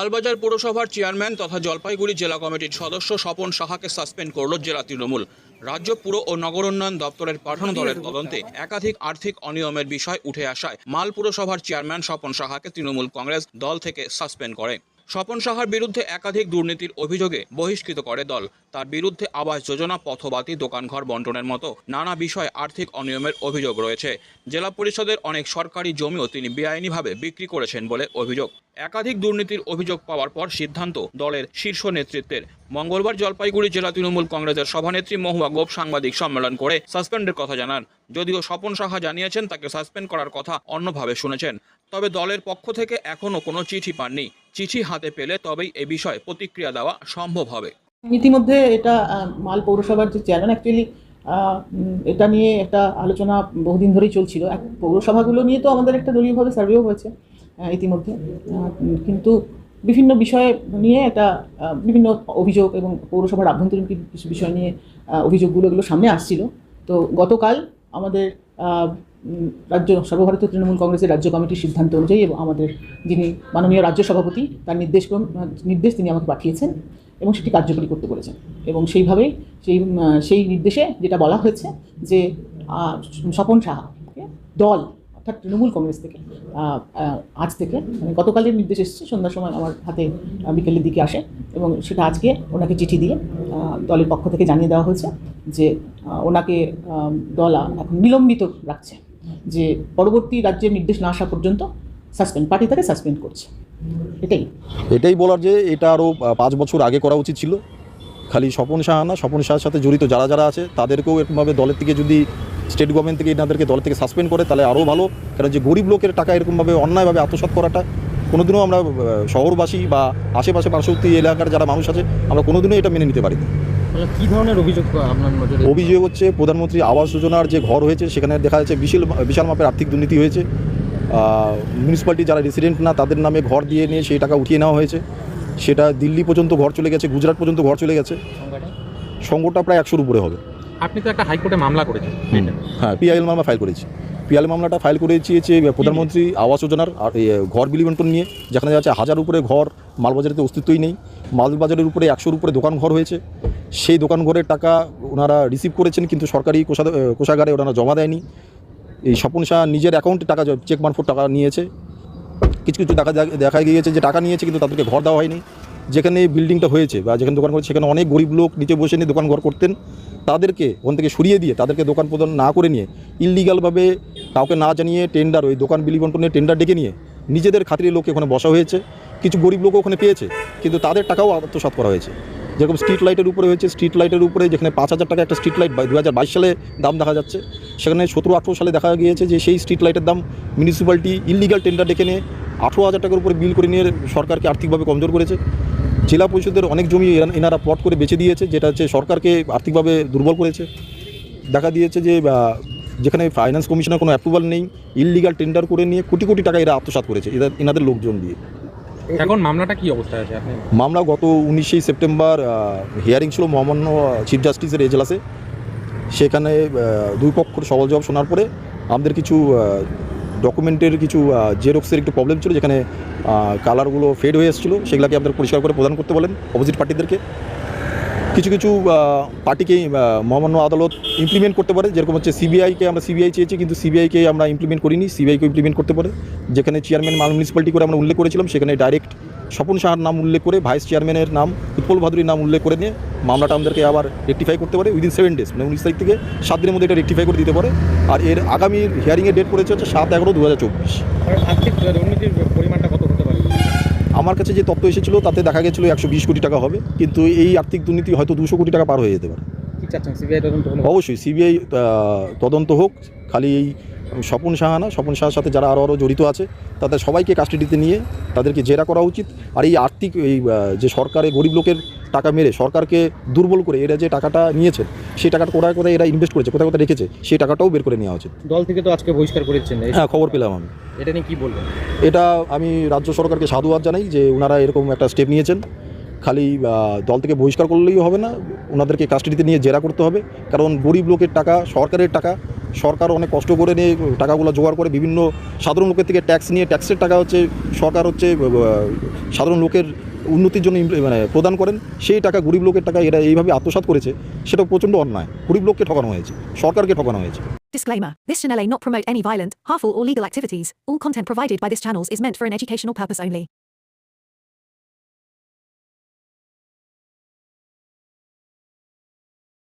মালবাজার পুরসভার চেয়ারম্যান তথা জলপাইগুড়ি জেলা কমিটির সদস্য স্বপন সাহাকে সাসপেন্ড করল জেলা তৃণমূল। রাজ্য পুর ও নগর উন্নয়ন দপ্তরের পাঠানো দলের তদন্তে একাধিক আর্থিক অনিয়মের বিষয় উঠে আসায় মাল পুরসভার চেয়ারম্যান স্বপন সাহাকে তৃণমূল কংগ্রেস দল থেকে সাসপেন্ড করে। স্বপন সাহার বিরুদ্ধে একাধিক দুর্নীতির অভিযোগে বহিষ্কৃত করে দল। তার বিরুদ্ধে আবাস যোজনা, পথবাতি, দোকানঘর বন্টনের মতো নানা বিষয়ে আর্থিক অনিয়মের অভিযোগ রয়েছে। জেলা পরিষদের অনেক সরকারি জমিও তিনি বেআইনিভাবে বিক্রি করেছেন বলে অভিযোগ। একাধিক দুর্নীতির অভিযোগ পাওয়ার পর সিদ্ধান্ত দলের শীর্ষ নেতৃত্বের। মঙ্গলবার জলপাইগুড়ি জেলা তৃণমূল কংগ্রেসের সভানেত্রী মহুয়া গোপ সাংবাদিক সম্মেলন করে সাসপেন্ডের কথা জানান। যদিও স্বপন সাহা জানিয়েছেন, তাকে সাসপেন্ড করার কথা অন্যভাবে শুনেছেন। তবে দলের পক্ষ থেকে এখনও কোনো চিঠি পাননি। চিঠি হাতে পেলে তবেই এ বিষয়ে প্রতিক্রিয়া দেওয়া সম্ভব হবে। ইতিমধ্যে এটা মাল পৌরসভার যে চেয়ারম্যান অ্যাকচুয়ালি এটা নিয়ে একটা আলোচনা বহুদিন ধরেই চলছিল। এক পৌরসভাগুলো নিয়ে তো আমাদের একটা দলীয়ভাবে সার্ভেও হয়েছে ইতিমধ্যে। কিন্তু বিভিন্ন বিষয় নিয়ে একটা বিভিন্ন অভিযোগ এবং পৌরসভার আভ্যন্তরীণ কিছু বিষয় নিয়ে অভিযোগগুলো এগুলো সামনে আসছিল। তো গতকাল আমাদের রাজ্য সর্বভারতীয় তৃণমূল কংগ্রেসের রাজ্য কমিটির সিদ্ধান্ত অনুযায়ী এবং আমাদের যিনি মাননীয় রাজ্য সভাপতি, তার নির্দেশ নির্দেশ তিনি আমাকে পাঠিয়েছেন এবং সেটি কার্যকরী করতে বলেছেন। এবং সেইভাবেই সেই সেই নির্দেশে যেটা বলা হয়েছে যে স্বপন সাহা দল, অর্থাৎ তৃণমূল কংগ্রেস থেকে আজ থেকে মানে গতকালের নির্দেশ এসেছে, সন্ধ্যার সময় আমার হাতে বিকেলের দিকে আসে এবং সেটা আজকে ওনাকে চিঠি দিয়ে দলের পক্ষ থেকে জানিয়ে দেওয়া হয়েছে যে ওনাকে দল এখন নিলম্বিত রাখছে। যে পরবর্তী রাজ্যের নির্দেশ না আসা পর্যন্ত সাসপেন্ড পার্টি তাকে সাসপেন্ড করছে। এটাই। এটাই বলার যে এটা আরও পাঁচ বছর আগে করা উচিত ছিল। খালি স্বপন সাহা না, স্বপন সাহার সাথে জড়িত যারা যারা আছে, তাদেরকেও এরকমভাবে দলের থেকে যদি স্টেট গভর্নমেন্ট থেকে এনাদেরকে দল থেকে সাসপেন্ড করে, তাহলে আরও ভালো। কারণ যে গরিব লোকের টাকা এরকমভাবে অন্যায়ভাবে আত্মসাৎ করাটা, কোনোদিনও আমরা শহরবাসী বা আশেপাশে পার্শ্ববর্তী এলাকার যারা মানুষ আছে, আমরা কোনোদিনও এটা মেনে নিতে পারি না কি ধরনের অভিযোগ আপনার নজরে? অভিযোগ হচ্ছে প্রধানমন্ত্রী আবাস যোজনার যে ঘর হয়েছে সেখানে দেখা যাচ্ছে বিশাল বিশাল মাপের আর্থিক দুর্নীতি হয়েছে। মিউনিসিপ্যালিটি যারা রেসিডেন্ট না তাদের নামে ঘর দিয়ে নিয়ে সেই টাকা উঠিয়ে নেওয়া হয়েছে। সেটা দিল্লি পর্যন্ত ঘর চলে গেছে গুজরাট পর্যন্ত ঘর চলে গেছে? সংখ্যাটা প্রায় একশোর উপরে হবে। আপনি তো একটা হাইকোর্টে মামলা করেছেন হ্যাঁ পিআইএল মামলা ফাইল করেছি। পিআইএল মামলাটা ফাইল করেছি হচ্ছে প্রধানমন্ত্রী আবাস যোজনার আর ঘর বিলি বন্টন নিয়ে যেখানে যাচ্ছে হাজার উপরে ঘর মালবাজারেতে অস্তিত্বই নেই। মালবাজারের উপরে একশোর উপরে দোকান ঘর হয়েছে। সেই দোকান ঘরের টাকা ওনারা রিসিভ করেছেন, কিন্তু সরকারি কোষা কোষাগারে ওনারা জমা দেয়নি। এই স্বপন শাহ নিজের অ্যাকাউন্টে টাকা চেক মারফত টাকা নিয়েছে। কিছু কিছু টাকা দেখা- গিয়েছে যে টাকা নিয়েছে, কিন্তু তাদেরকে ঘর দেওয়া হয়নি। যেখানে বিল্ডিংটা হয়েছে বা যেখানে দোকান করে সেখানে অনেক গরিব লোক নিচে বসে নিয়ে দোকান ঘর করতেন। তাদেরকে ওখান থেকে সরিয়ে দিয়ে তাদেরকে দোকান প্রদান না করে নিয়ে ইললিগালভাবে কাউকে না জানিয়ে টেন্ডার ওই দোকান বিলি বন্টনের টেন্ডার ডেকে নিয়ে নিজেদের খাতিরে লোক ওখানে বসা হয়েছে। কিছু গরিব লোকও ওখানে পেয়েছে, কিন্তু তাদের টাকাও আত্মসাৎ করা হয়েছে। যেরকম স্ট্রিট লাইটের উপরে হয়েছে স্ট্রিট লাইটের উপরে যেখানে পাঁচ হাজার টাকা একটা স্ট্রিট লাইট দু হাজার বাইশ সালে দাম দেখা যাচ্ছে, সেখানে সতেরো আঠেরো সালে দেখা গিয়েছে যে সেই স্ট্রিট লাইটের দাম মিউনিসিপ্যালিটি ইলিগাল টেন্ডার ডেকে নিয়ে আঠেরো হাজার টাকার উপরে বিল করে নিয়ে সরকারকে আর্থিকভাবে কমজোর করেছে। জেলা পরিষদের অনেক জমি এনারা প্লট করে বেচে দিয়েছে, যেটা হচ্ছে সরকারকে আর্থিকভাবে দুর্বল করেছে। দেখা দিয়েছে যে যেখানে ফাইন্যান্স কমিশনের কোনো অ্যাপ্রুভাল নেই ইললিগাল টেন্ডার করে নিয়ে কোটি কোটি টাকা এরা আত্মসাৎ করেছে এদের এনাদের লোকজন দিয়ে। এখন মামলাটা কি অবস্থায় আছে? আপনি মামলা গত উনিশেই সেপ্টেম্বর হিয়ারিং ছিল মহামান্য চিফ জাস্টিসের এজলাসে সেখানে দুই পক্ষের সবল জবাব শোনার পরে আমাদের কিছু ডকুমেন্টের কিছু জেরক্সের একটু প্রবলেম ছিল যেখানে কালারগুলো ফেড হয়ে এসেছিল। সেগুলোকে আপনার পরিষ্কার করে প্রদান করতে বলেন অপোজিট পার্টিদেরকে কিছু কিছু পার্টিকে মহামান্য আদালত ইমপ্লিমেন্ট করতে পারে। যেরকম হচ্ছে সিবিআইকে আমরা সিবিআই চেয়েছি, কিন্তু সিবিআইকে আমরা ইমপ্লিমেন্ট করিনি। সিবিআইকে ইমপ্লিমেন্ট করতে পারে। যেখানে চেয়ারম্যান মাল মিউনিসিপ্যালিটি করে আমরা উল্লেখ করেছিলাম, সেখানে ডাইরেক্ট স্বপন সাহার নাম উল্লেখ করে ভাইস চেয়ারম্যানের নাম, উৎপল ভাদুরীর নাম উল্লেখ করে নিয়ে মামলাটা আমাদেরকে আবার রেক্টিফাই করতে পারে উইদিন সেভেন ডেজ মানে উনিশ তারিখ থেকে সাত দিনের মধ্যে এটা রেক্টিফাই করে দিতে পারে। আর এর আগামী হিয়ারিংয়ের ডেট পড়েছে হচ্ছে সাত এগারো দু হাজার চব্বিশ দুর্নীতির পরিমাণটা আমার কাছে যে তত্ত্ব এসেছিল, তাতে দেখা গেছিল একশো বিশ কোটি টাকা হবে। কিন্তু এই আর্থিক দুর্নীতি হয়তো দুশো কোটি টাকা পার হয়ে যেতে পারে। চাচ্ছেন? সিবিআই তদন্ত হলো অবশ্যই সিবিআই তদন্ত হোক। খালি এই স্বপন সাহা না স্বপন সাহার সাথে যারা আরও আরও জড়িত আছে তাদের সবাইকে কাস্টাডিতে নিয়ে তাদেরকে জেরা করা উচিত। আর এই আর্থিক এই যে সরকারে গরিব লোকের টাকা মেরে সরকারকে দুর্বল করে এরা যে টাকাটা নিয়েছে সেই টাকাটা কোথায় কোথায় এরা ইনভেস্ট করেছে কোথায় কোথায় রেখেছে সেই টাকাটাও বের করে নেওয়া উচিত। দল থেকে তো আজকে বহিষ্কার করেছেন। হ্যাঁ খবর পেলাম আমি। এটা নিয়ে কী বলবেন? এটা আমি রাজ্য সরকারকে সাধুবাদ জানাই যে ওনারা এরকম একটা স্টেপ নিয়েছেন। খালি দল থেকে বহিষ্কার করলেই হবে না ওনাদেরকে কাস্টাডিতে নিয়ে জেরা করতে হবে কারণ গরিব লোকের টাকা সরকারের টাকা সরকার অনেক কষ্ট করে নিয়ে টাকাগুলো জোগাড় করে বিভিন্ন সাধারণ লোকের থেকে ট্যাক্স নিয়ে ট্যাক্সের টাকা হচ্ছে সরকার হচ্ছে সাধারণ লোকের উন্নতির জন্য মানে প্রদান করেন সেই টাকা গরিব লোকের টাকা এরা এইভাবে আত্মসাৎ করেছে সেটা প্রচণ্ড অন্যায় গরিব লোককে ঠকানো হয়েছে সরকারকে ঠকানো হয়েছে Disclaimer This channel may not promote any violent, harmful, or legal activities. All content provided by this channel is meant for an educational purpose only.